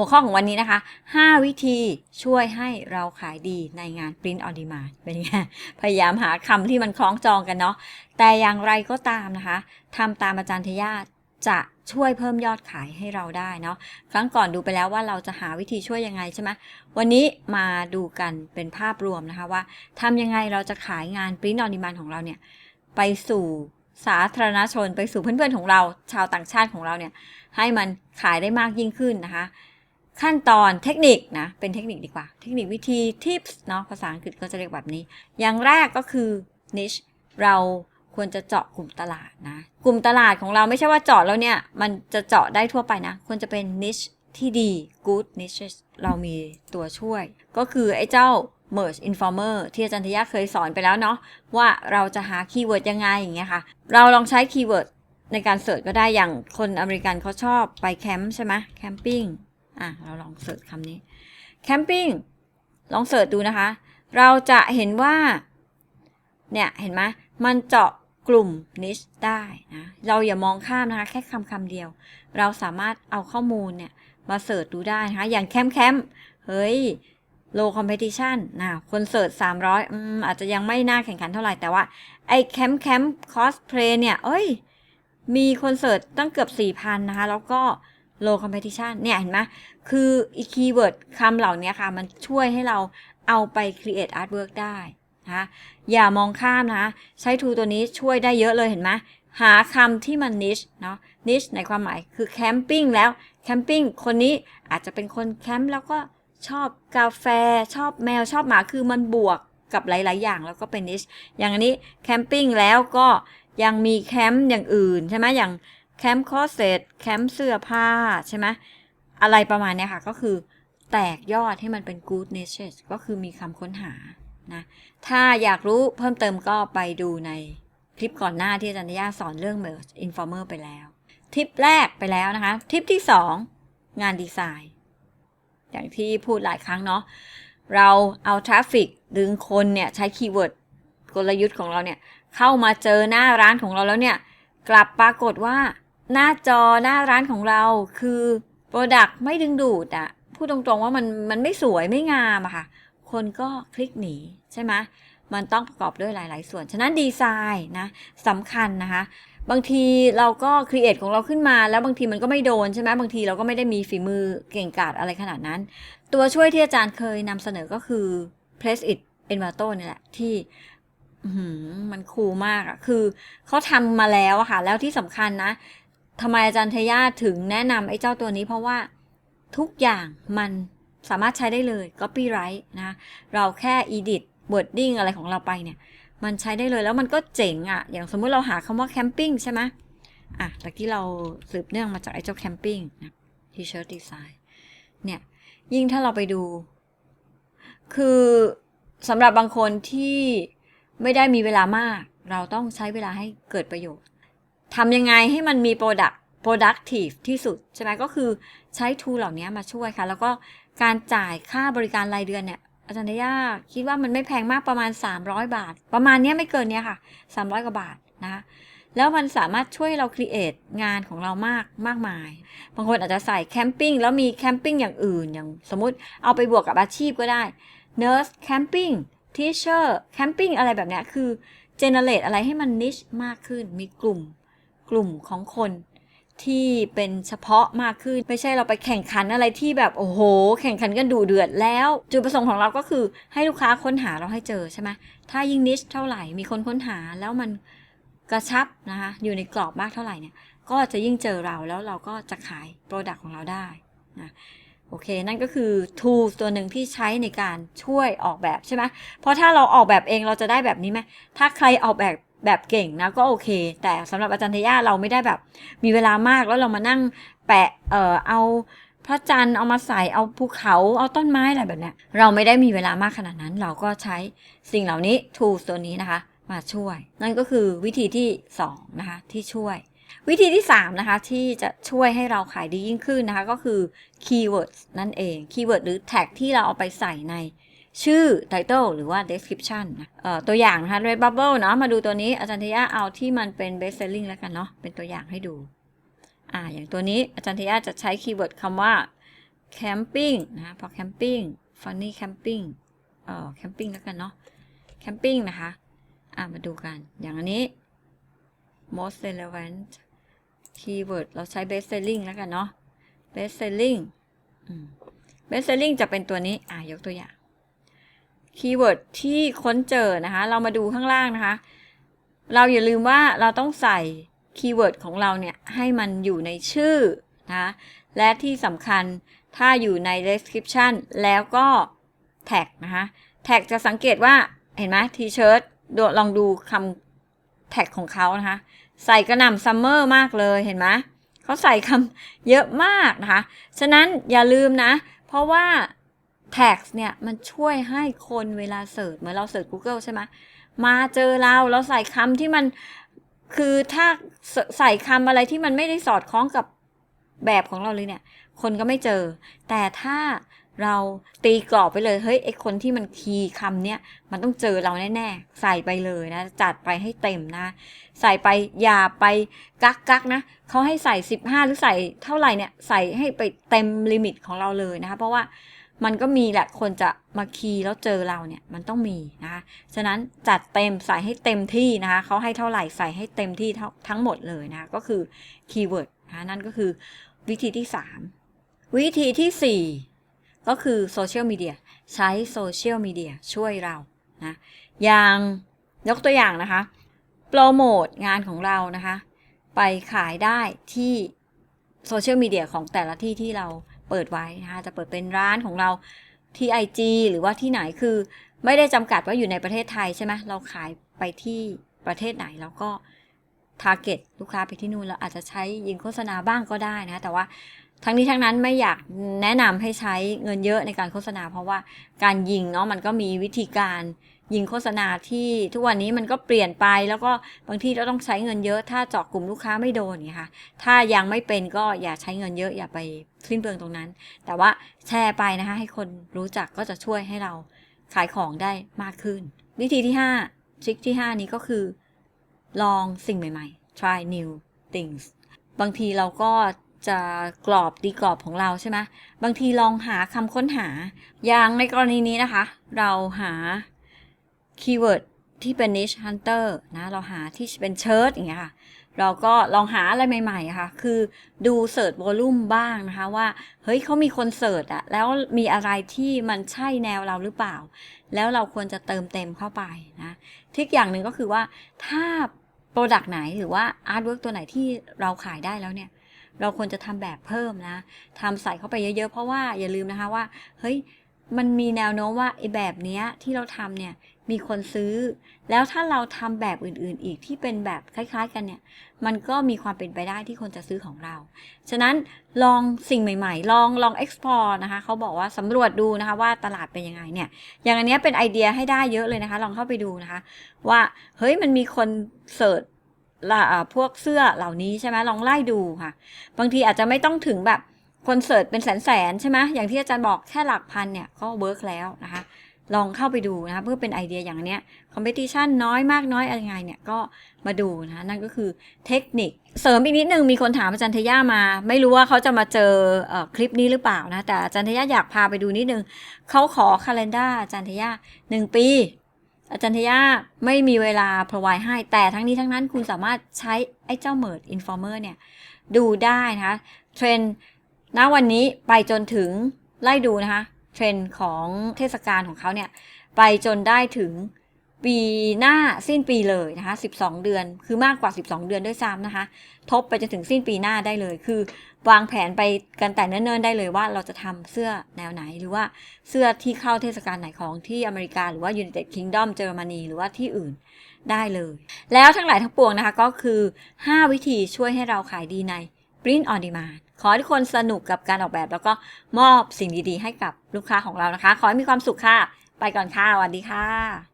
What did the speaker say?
หัวข้อของวันนี้นะคะ 5 วิธีช่วยให้เราขายดีในงาน Print on Demand เป็นไง พยายามหาคำที่มันคล้องจองกันเนาะ แต่อย่างไรก็ตามนะคะทำตามอาจารย์ทยาจะช่วยเพิ่มยอดขายให้เราได้เนาะ ครั้งก่อนดูไปแล้วว่าเราจะหาวิธีช่วยยังไงใช่ไหม วันนี้มาดูกันเป็นภาพรวมนะคะว่าทำยังไงเราจะขายงาน Print on Demand ของเราเนี่ยไปสู่สาธารณชนไปสู่เพื่อนๆของเรา ชาวต่างชาติของเราเนี่ยให้มันขายได้มากยิ่งขึ้นนะคะ ขั้นตอนเทคนิคนะ เป็นเทคนิคดีกว่า เทคนิควิธี tips เนาะภาษาอังกฤษก็จะเรียกแบบนี้ อย่างแรกก็คือ niche เราควรจะเจาะกลุ่มตลาดนะ กลุ่มตลาดของเราไม่ใช่ว่าเจาะแล้วเนี่ย มันจะเจาะได้ทั่วไปนะ ควรจะเป็น niche ที่ดี good niche เรามีตัวช่วย ก็คือไอ้เจ้า merge informer ที่อาจารย์ทยาเคยสอนไปแล้วเนาะว่าเราจะหาคีย์เวิร์ดยังไงอย่างเงี้ยค่ะ เราลองใช้คีย์เวิร์ดในการเสิร์ชก็ได้อย่างคนอเมริกันเขาชอบไปแคมป์ใช่ไหมแคมปิ้ง อะเราลองเสิร์ชคำนี้แคมปิ้งลองเสิร์ชดูนะคะ เราจะเห็นว่า เนี่ยเห็นไหมมันเจาะกลุ่ม niche ได้นะเราอย่ามองข้ามนะคะ แค่คำคำเดียว เราสามารถเอาข้อมูลเนี่ยมาเสิร์ชดูได้นะคะ อย่างแคมป์แคมป์เฮ้ย low competition นะคนเสิร์ช300อืมอาจจะยังไม่น่าแข่งขันเท่าไหร่ แต่ว่า ไอ้แคมป์แคมป์คอสเพลย์เนี่ย เอ้ย มีคนเสิร์ชตั้งเกือบ 4,000 นะคะ แล้วก็ low competition เนี่ยเห็นไหมคืออีคีย์เวิร์ดคำเหล่านี้ค่ะ มันช่วยให้เราเอาไป create artwork ได้นะอย่ามองข้ามนะคะใช้ tool ตัวนี้ช่วยได้เยอะเลยเห็นไหมหาคำที่มัน niche เนาะ niche ในความหมายคือแคมปิ้งแล้วแคมปิ้งคนนี้อาจจะเป็นคนแคมป์แล้วก็ชอบกาแฟ ชอบแมวชอบหมาคือมันบวกกับหลาย ๆ อย่างแล้วก็เป็น niche อย่างอันนี้แคมปิ้งแล้วก็ยังมีแคมป์อย่างอื่นใช่ไหมอย่าง แคมป์คอเซตแคมป์เสื้อผ้าใช่ไหมอะไรประมาณนี้ค่ะ ก็คือแตกยอดให้มันเป็น good niches ก็คือมีคำค้นหานะถ้าอยากรู้เพิ่มเติมก็ไปดูในคลิปก่อนหน้าที่อาจารย์ย่าสอนเรื่อง merge informer ไปแล้ว ทิปแรกไปแล้วนะคะ ทิปที่ 2 งานดีไซน์ อย่างที่พูดหลายครั้งเนาะเราเอาทราฟฟิกดึงคนเนี่ยใช้คีย์เวิร์ดกลยุทธ์ของเราเนี่ย เข้ามาเจอหน้าร้านของเราแล้วเนี่ย กลับปรากฏว่า หน้าจอหน้าร้านของเราคือโปรดักต์ไม่ดึงดูดอะพูดตรงๆว่ามันมันไม่สวยไม่งามอะค่ะ คนก็คลิกหนีใช่ไหมมันต้องประกอบด้วยหลาย ๆ ส่วน ฉะนั้นดีไซน์นะสำคัญนะคะ บางทีเราก็ครีเอทของเราขึ้นมา แล้วบางทีมันก็ไม่โดนใช่ไหมบางทีเราก็ไม่ได้มีฝีมือเก่งกาจอะไรขนาดนั้น ตัวช่วยที่อาจารย์เคยนำเสนอก็คือ Place It Envato นี่แหละที่มันคูลมากอะคือเขาทำมาแล้วอะค่ะ แล้วที่สำคัญนะ ทำไมอาจารย์ทยาถึงแนะนำไอ้เจ้าตัวนี้เพราะว่าทุกอย่างมันสามารถใช้ได้เลย copyright นะ เราแค่ edit wording อะไรของเราไปเนี่ย มันใช้ได้เลยแล้วมันก็เจ๋งอะ่ะ อย่างสมมุติเราหาคำว่าแคมปิ้งใช่ไหมอะตะกี้เราสืบเนื่องมาจากไอ้เจ้าแคมปิ้งนะทีเชิร์ตดีไซน์เนี่ย ยิ่งถ้าเราไปดู คือสำหรับบางคนที่ไม่ได้มีเวลามาก เราต้องใช้เวลาให้เกิดประโยชน์ ทำยังไงให้มันมี product productive ที่สุด ใช่ไหมก็คือใช้ tool เหล่านี้มาช่วยค่ะ แล้วก็การจ่ายค่าบริการรายเดือนเนี่ยอาจารย์ทยาคิดว่ามันไม่แพงมากประมาณ 300 บาท ประมาณนี้ไม่เกินเนี้ยค่ะ 300 กว่าบาทนะแล้วมันสามารถช่วยเราครีเอทงานของเรามากมากมาย บางคนอาจจะใส่แคมปิ้งแล้วมีแคมปิ้งอย่างอื่น อย่างสมมุติเอาไปบวกกับอาชีพก็ได้ nurse camping teacher camping อะไรแบบนี้คือ generate อะไรให้มันนิชมากขึ้นมีกลุ่ม กลุ่มของคนที่เป็นเฉพาะมากขึ้น ไม่ใช่เราไปแข่งขันอะไรที่แบบโอ้โห แข่งขันกันดูเดือดแล้ว จุดประสงค์ของเราก็คือให้ลูกค้าค้นหาเราให้เจอใช่ไหมถ้ายิ่งนิชเท่าไหร่มีคนค้นหาแล้วมันกระชับนะคะอยู่ในกรอบมากเท่าไหร่เนี่ยก็จะยิ่งเจอเราแล้วเราก็จะขายโปรดักต์ของเราได้นะโอเค นั่นก็คือ tools ตัวหนึ่งที่ใช้ในการช่วยออกแบบใช่ไหมเพราะถ้าเราออกแบบเองเราจะได้แบบนี้ไหมถ้าใครออกแบบ แบบเก่งนะก็โอเค แต่สำหรับอาจารย์ทยาเราไม่ได้แบบ มีเวลามากแล้วเรามานั่งแปะเอ่อเอาพระจันทร์เอามาใส่เอาภูเขาเอาต้นไม้อะไรแบบเนี้ยเราไม่ได้มีเวลามากขนาดนั้น เราก็ใช้สิ่งเหล่านี้ tools ตัวนี้นะคะ มาช่วย นั่นก็คือวิธีที่2นะคะที่ช่วย วิธีที่3นะคะที่จะช่วยให้เราขายดียิ่งขึ้นนะคะก็คือ keywords นั่นเอง keyword หรือ tag ที่เราเอาไปใส่ใน ชื่อ title หรือว่า description นะตัวอย่างนะคะ Redbubble เนาะมาดูตัวนี้อาจารย์ทยาเอาที่มันเป็น best selling แล้วกันเนาะเป็นตัวอย่างให้ดูอ่าอย่างตัวนี้อาจารย์ทยาจะใช้คีย์เวิร์ดคำว่าแคมปิ้งนะพอแคมปิ้งฟันนี่แคมปิ้งเอ่อแคมปิ้งแล้วกันเนาะแคมปิ้งนะคะอะมาดูกันอย่างอันนี้ most relevant keyword เราใช้ best selling แล้วกันเนาะ best selling best selling จะเป็นตัวนี้ อะยกตัวอย่าง คีย์เวิร์ดที่ค้นเจอนะคะ เรามาดูข้างล่างนะคะ เราอย่าลืมว่าเราต้องใส่คีย์เวิร์ดของเราเนี่ย ให้มันอยู่ในชื่อนะคะและที่สำคัญถ้าอยู่ใน description แล้วก็แท็กนะคะแท็กจะสังเกตว่าเห็นไหมทีเชิร์ตลองดูคำแท็กของเขานะคะ ใส่กระหน่ำซัมเมอร์มากเลยเห็นไหมเขาใส่คำเยอะมากนะคะ ฉะนั้นอย่าลืมนะ เพราะว่า tax เนี่ยมันช่วยให้คนเวลาเสิร์ชเหมือนเราเสิร์ช Google ใช่ไหมมาเจอเราเราใส่คำที่มันคือถ้าใส่คำอะไรที่มันไม่ได้สอดคล้องกับแบบของเราเลยเนี่ย คนก็ไม่เจอ แต่ถ้าเราตีกรอบไปเลย เฮ้ยไอคนที่มันคีย์คำเนี่ยมันต้องเจอเราแน่ๆ ใส่ไปเลยนะ จัดไปให้เต็มนะ ใส่ไปอย่าไปกักกักนะเขาให้ใส่ 15 หรือใส่เท่าไหร่เนี่ย ใส่ให้ไปเต็มลิมิตของเราเลยนะคะ เพราะว่า มันก็มีแหละคนจะมาคีย์แล้วเจอเราเนี่ยมันต้องมีนะคะฉะนั้นจัดเต็มใส่ให้เต็มที่นะคะเขาให้เท่าไหร่ใส่ให้เต็มที่ทั้งหมดเลยนะคะก็คือคีย์เวิร์ดนะคะนั่นก็คือวิธีที่ 3 วิธีที่ 4 ก็คือโซเชียลมีเดียใช้โซเชียลมีเดียช่วยเรานะอย่างยกตัวอย่างนะคะโปรโมทงานของเรานะคะ ไปขายได้ที่โซเชียลมีเดียของแต่ละที่ที่เรา เปิดไว้นะคะจะเปิดเป็นร้านของเราที่ IG หรือว่าที่ไหนคือไม่ได้จำกัดว่าอยู่ในประเทศไทยใช่ไหมเราขายไปที่ประเทศไหนแล้วก็ target ลูกค้าไปที่นู่นเราอาจจะใช้ยิงโฆษณาบ้างก็ได้นะแต่ว่าทั้งนี้ทั้งนั้นไม่อยากแนะนำให้ใช้เงินเยอะในการโฆษณา เพราะว่าการยิงเนาะมันก็มีวิธีการยิงโฆษณาที่ทุกวันนี้มันก็เปลี่ยนไปแล้วก็บางทีเราต้องใช้เงินเยอะ ถ้าเจาะกลุ่มลูกค้าไม่โดนเนี่ยค่ะถ้ายังไม่เป็นก็อย่าใช้เงินเยอะอย่าไป สิ้นเปลืองตรงนั้น แต่ว่าแชร์ไปนะคะ ให้คนรู้จักก็จะช่วยให้เราขายของได้มากขึ้น วิธีที่5ทริคที่ 5 นี้ก็คือ ลองสิ่งใหม่ๆ try new things บางทีเราก็จะกรอบตีกรอบของเราใช่ไหมบางทีลองหาคำค้นหา อย่างในกรณีนี้นะคะ เราหาคีย์เวิร์ดที่เป็น niche hunter นะ เราหาที่เป็นเชิ้ตอย่างเงี้ยค่ะ เราก็ลองหาอะไรใหม่ๆค่ะ คือดูเสิร์ชวอลลุ่มบ้างนะคะว่า เฮ้ยเขามีคนเสิร์ชอะแล้วมีอะไรที่มันใช่แนวเราหรือเปล่า แล้วเราควรจะเติมเต็มเข้าไปนะทิกอย่างหนึ่งก็คือว่าถ้าโปรดักต์ไหนหรือว่าอาร์ตเวิร์กตัวไหนที่เราขายได้แล้วเนี่ย เราควรจะทำแบบเพิ่มนะทำใส่เข้าไปเยอะๆ เพราะว่าอย่าลืมนะคะว่า เฮ้ยมันมีแนวโน้มว่าไอ้แบบเนี้ยที่เราทำเนี่ย มีคนซื้อ แล้วถ้าเราทำแบบอื่นๆ อีกที่เป็นแบบคล้าย ๆ กันเนี่ย มันก็มีความเป็นไปได้ที่คนจะซื้อของเรา ฉะนั้นลองสิ่งใหม่ๆ ลองลอง explore นะคะ เขาบอกว่าสำรวจดูนะคะว่าตลาดเป็นยังไงเนี่ย อย่างอันนี้เป็นไอเดียให้ได้เยอะเลยนะคะ ลองเข้าไปดูนะคะ ว่าเฮ้ยมันมีคนเสิร์ชละพวกเสื้อเหล่านี้ใช่ไหมลองไล่ดูค่ะ บางทีอาจจะไม่ต้องถึงแบบคนเสิร์ชเป็นแสนๆใช่ไหมอย่างที่อาจารย์บอกแค่หลักพันเนี่ยก็เวิร์กแล้วนะคะ ลองเข้าไปดูนะคะเพื่อเป็นไอเดียอย่างเนี้ยคอมเพติชันน้อยมากน้อยอะไรไงเนี่ยก็มาดูนะคะนั่นก็คือเทคนิค เสริมอีกนิดนึงมีคนถามอาจารย์ทย่ามา ไม่รู้ว่าเขาจะมาเจออคลิปนี้หรือเปล่านะแต่อาจารย์ทย่าอยากพาไปดูนิดนึงเขาขอคาล endar อาจารย์ทย่าหนึ่งปี อาจารย์ทย่าไม่มีเวลา provide ให้แต่ทั้งนี้ทั้งนั้นคุณสามารถใช้ไอ้เจ้า Merge Informer เนี่ยดูได้นะคะเทรนด์ณวันนี้ไปจนถึงไล่ดูนะคะ เทรนด์ของเทศกาลของเขาเนี่ยไปจนได้ถึงปีหน้าสิ้นปีเลยนะคะ12 เดือน คือมากกว่า 12 เดือนด้วยซ้ำนะคะ ทบไปจนถึงสิ้นปีหน้าได้เลย คือวางแผนไปกันแต่เนิ่นๆได้เลยว่าเราจะทำเสื้อแนวไหน หรือว่าเสื้อที่เข้าเทศกาลไหนของที่อเมริกา หรือว่า United Kingdom เยอรมนีหรือว่าที่อื่นได้เลย แล้วทั้งหลายทั้งปวงนะคะก็คือ 5 วิธีช่วยให้เราขายดีใน Print on Demand ขอให้ทุกคนสนุกกับการออกแบบ แล้วก็มอบสิ่งดีๆ ให้กับลูกค้าของเรานะคะ ขอให้มีความสุขค่ะ ไปก่อนค่ะสวัสดีค่ะ